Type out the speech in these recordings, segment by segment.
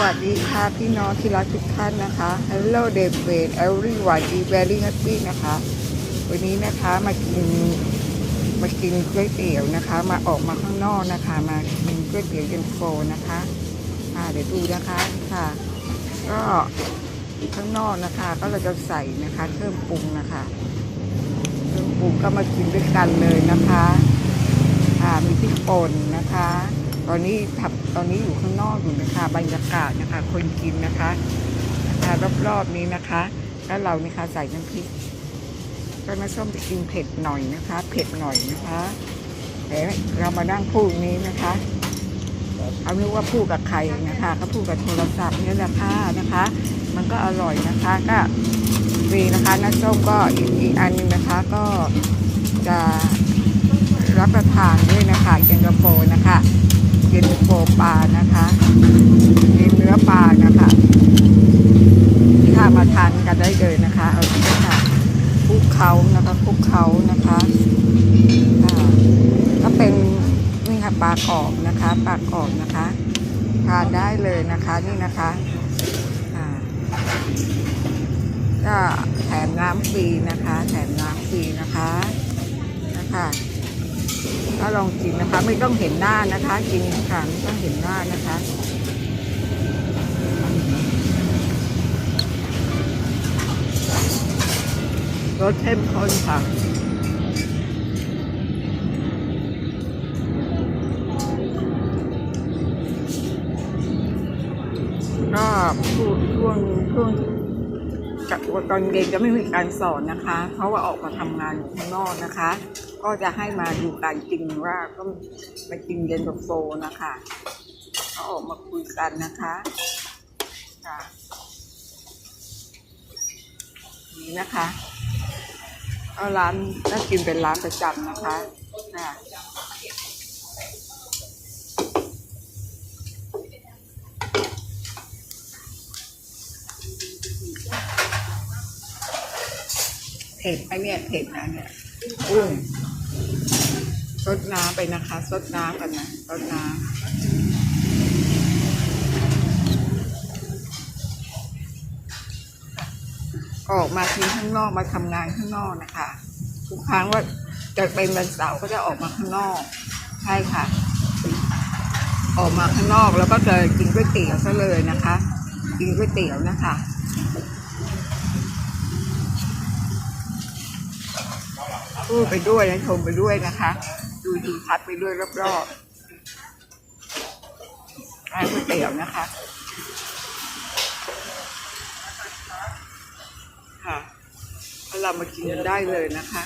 สวัสดีค่ะพี่น้องที่รักทุกท่านนะคะ Hello d a v i d everyone is very happy นะคะ วันนี้นะคะมากินมากินก๋วยเตี๋ยวนะคะ มาออกมาข้างนอกนะคะ มากินก๋วยเตี๋ยวเย็นโฟนะคะค่ะเดี๋ยวดูนะคะค่ะ ก็ข้างนอกนะคะ ก็เราจะใส่นะคะเครื่องปรุงนะคะเครื่องปรุงก็มากินด้วยกันเลยนะคะ ค่ะมีพริกป่นนะคะ ตอนนี้ทับตอนนี้อยู่ข้างนอกอยู่นะคะบรรยากาศนะคะ คนกินนะคะนะคะรอบๆนี้นะคะ แล้วเรานี่ค่ะใส่น้ำพริกก็น้ำส้มจะกินเผ็ดหน่อยนะคะ เผ็ดหน่อยนะคะแต่เรามานั่งพูดนี้นะคะเขานึกว่าพูดกับใครนะคะเขาพูดกับโทรศัพท์นี่แหละค่ะนะคะ มันก็อร่อยนะคะก็มีนะคะน้ำส้มก็อีกอีกอันนึงนะคะก็จะรับประทานด้วยนะคะเย็นตาโฟนะคะ โฟปลานะคะมีเนื้อปลานะคะถ้ามาทานกันได้เลยนะคะเอาไปค่ะคุกเขานะคะคุกเขานะคะค่ะก็เป็นนี่ค่ะปลากรอบนะคะปลากรอบนะคะทานได้เลยนะคะนี่นะคะก็แถมน้ำฟรีนะคะ แถมน้ำฟรีนะคะนะคะ ก็ลองกินนะคะ ไม่ต้องเห็นหน้านะคะ กินค่ะไม่ต้องเห็นหน้านะคะรสเข้มข้นค่ะก็ช่วงช่วงช่วงจากตอนเย็นจะไม่มีการสอนนะคะ เพราะว่าออกมาทำงานอยู่ข้างนอกนะคะ ก็จะให้มาดูการกินว่าก็มากินเย็นตาโฟนะคะเขาออกมาคุยกันนะคะค่ะนี่นะคะก็ร้านน่ากินเป็นร้านประจำนะคะค่ะเผ็ดไหมเนี่ยเผ็ดนะเนี่ยอุ้ยซ ดน้ำไปนะคะซดน้ำกันนะซดน้ำออกมาทิ้งข้างนอกมาทำงานข้างนอกนะคะ ทุกครั้งว่าจะเป็นวันเสาร์ก็จะออกมาข้างนอกใช่ค่ะ ออกมาข้างนอกแล้วก็จะกินก๋วยเตี๋ยวซะเลยนะคะ กินก๋วยเตี๋ยวนะคะพูดไปด้วยนะชมไปด้วยนะคะ ดูทิวทัศน์ไปด้วยรอบๆร้านก๋วยเตี๋ยวนะคะ ค่ะเรามากินกันได้เลยนะคะ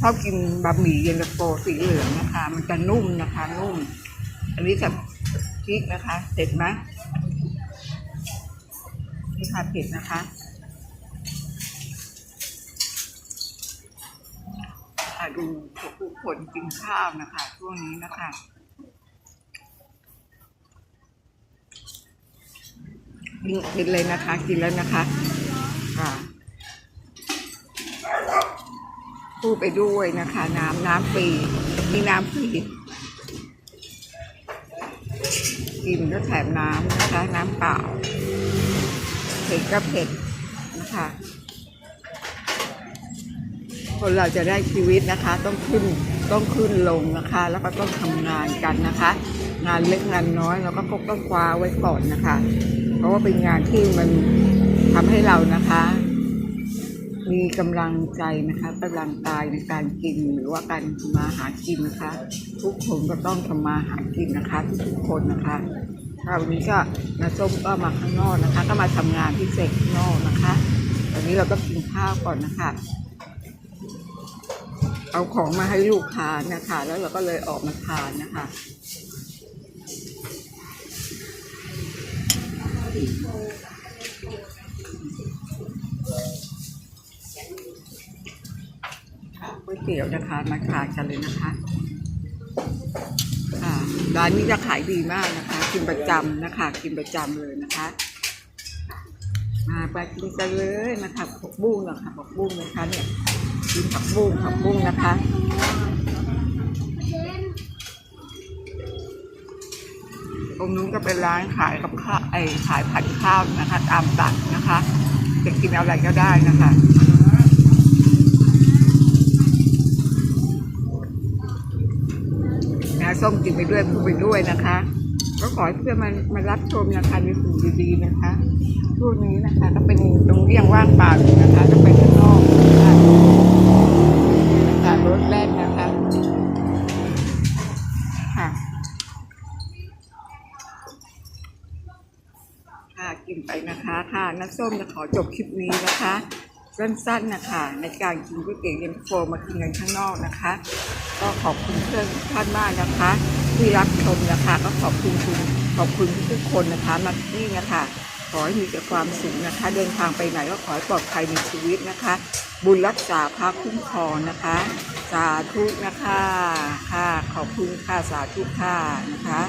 ชอบกินบะหมี่เย็นตาโฟสีเหลืองนะคะ มันจะนุ่มนะคะ นุ่ม อันนี้กับพริกนะคะเผ็ดไหมนี่ค่ะเผ็ดนะคะ่ะดูผู้คนกินข้าวนะคะ ช่วงนี้นะคะกินกินเลยนะคะ กินแล้วนะคะค่ะพูดไปด้วยนะคะ น้ำน้ำฟรีมีน้ำฟรีกินก็แถมน้ำนะคะ น้ำเปล่าเผ็ดก็เผ็ดนะคะ คนเราจะได้ชีวิตนะคะ ต้องขึ้นต้องขึ้นลงนะคะ แล้วก็ต้องทำงานกันนะคะ งานเล็กงานน้อยเราก็ต้องคว้าไว้ก่อนนะคะ เพราะว่าเป็นงานที่มันทำให้เรานะคะ มีกำลังใจนะคะกำลังกายในการกินหรือว่าการทำมาหากินนะคะ ทุกคนก็ต้องทำมาหากินนะคะ ทุกคนนะคะคราวนี้ก็นาส้มก็มาข้างนอกนะคะ ก็มาทำงานพิเศษข้างนอกนะคะ ตอนนี้เราก็กินข้าวก่อนนะคะ เอาของมาให้ลูกทานนะคะ แล้วเราก็เลยออกมาทานนะคะก๋วยเตี๋ยวนะคะ มาทานกันเลยนะคะค่ะร้านนี้จะขายดีมากนะคะ กินประจำนะคะ กินประจำเลยนะคะมาไปกินกันเลยนะคะผักบุ้งนะคะผักบุ้งนะคะเนี่ย กินผักบุ้งผักบุ้งนะคะตรงนู้นก็เป็นร้านขายกับข้าวไอขายผัดข้าวนะคะ ตามสั่งนะคะจะกินอะไรก็ได้นะคะนะส้มกินไปด้วยพูดไปด้วยนะคะ ก็ขอให้เพื่อนมันมารับชมนะคะในสิ่งดีๆนะคะช่วงนี้นะคะ ก็เป็นตรงเรี่ยงว่างเปล่าอยู่นะคะจะไปข้างนอกนะคะการรถแล่นนะคะค่ะค่ะกินไปนะคะค่ะน้าส้มจะขอจบคลิปนี้นะคะ สั้นๆนะคะในการกินก๋วยเตี๋ยวเย็นโฟมากินกันข้างนอกนะคะ ก็ขอบคุณเพื่อนท่านมากนะคะ ที่รับชมนะคะ ก็ขอบคุณคุณขอบคุณทุกคนนะคะมาที่นี่นะคะขอให้มีแต่ความสุขนะคะ เดินทางไปไหนก็ขอให้ปลอดภัยในชีวิตนะคะ บุญรักษาพระคุ้มครองนะคะ สาธุนะคะค่ะขอบคุณค่ะสาธุค่ะนะคะ